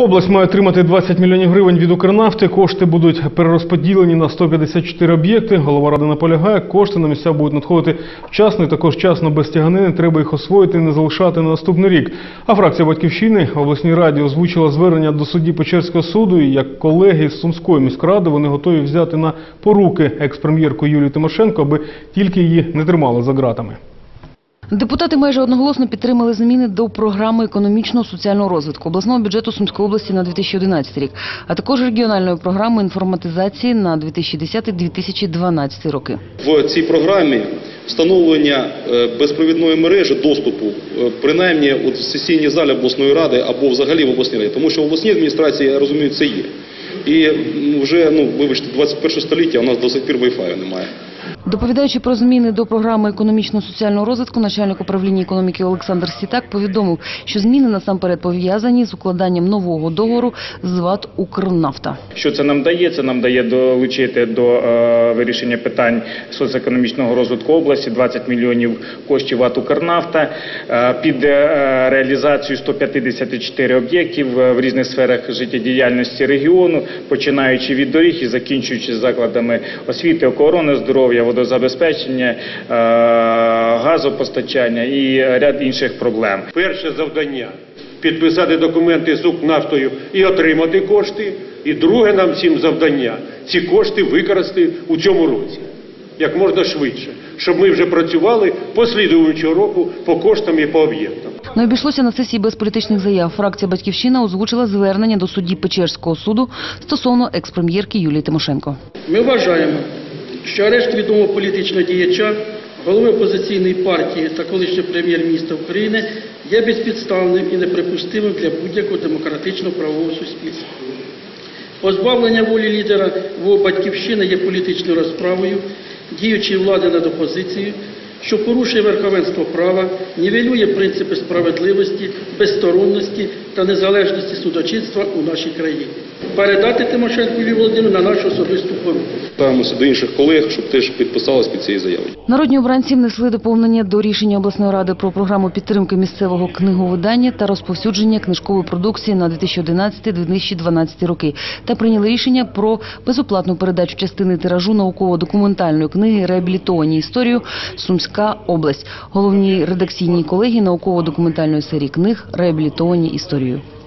Область має отримати 20 мільйонів гривень від Укрнафти. Кошти будуть перерозподілені на 154 об'єкти. Голова ради наполягає, кошти на місця будуть надходити вчасно і також вчасно без тяганини. Треба їх освоїти і не залишати на наступний рік. А фракція Батьківщини в обласній раді озвучила звернення до судді Печерського суду. І як колеги з Сумської міськради вони готові взяти на поруки екс-прем'єрку Юлію Тимошенко, аби тільки її не тримали за ґратами. Депутати майже одноголосно підтримали зміни до програми економічного соціального розвитку обласного бюджету Сумської області на 2011 рік, а також регіональної програми інформатизації на 2010-2012 роки. В цій програмі встановлення е, безпровідної мережі доступу, е, принаймні в сесійній залі обласної ради або взагалі в обласній раді, тому що в обласній адміністрації, я розумію, це є. І вже, ну, вибачте, 21 століття у нас до сих пір Wi-Fi немає. Доповідаючи про зміни до програми економічного соціального розвитку, начальник управління економіки Олександр Сітак повідомив, що зміни насамперед пов'язані з укладанням нового договору з ВАТ «Укрнафта». Що це нам дає? Це нам дає долучити до е, вирішення питань соціоекономічного розвитку області 20 мільйонів коштів АТ «Укрнафта» е, під е, реалізацію 154 об'єктів в різних сферах життєдіяльності регіону, починаючи від доріг і закінчуючи закладами освіти, охорони здоров'я, водозабезпечення, е, газопостачання і ряд інших проблем. Перше завдання підписати документи з Укрнафтою і отримати кошти. І друге нам всім завдання ці кошти використати у цьому році як можна швидше, щоб ми вже працювали послідуючого року по коштам і по об'єктам. Не обійшлося на сесії без політичних заяв. Фракція «Батьківщина» озвучила звернення до судді Печерського суду стосовно екс-прем'єрки Юлії Тимошенко. Ми вважаємо, що арешт відомого політичного діяча, голови опозиційної партії та колишнього прем'єр-міністра України є безпідставним і неприпустимим для будь-якого демократичного правового суспільства. Позбавлення волі лідера в батьківщини є політичною розправою діючої влади над опозицією, що порушує верховенство права, нівелює принципи справедливості, безсторонності та незалежності судочинства у нашій країні. Передати Тимошенку Юлію Володимирівну на нашу особисту поруку. Ставимося до інших колег, щоб теж підписалися під цією заявою. Народні обранці внесли доповнення до рішення обласної ради про програму підтримки місцевого книговидання та розповсюдження книжкової продукції на 2011-2012 роки та прийняли рішення про безоплатну передачу частини тиражу науково-документальної книги «Реабілітовані історію. Сумська область» головній редакційній колегії науково-документальної серії книг «Реабілітовані you.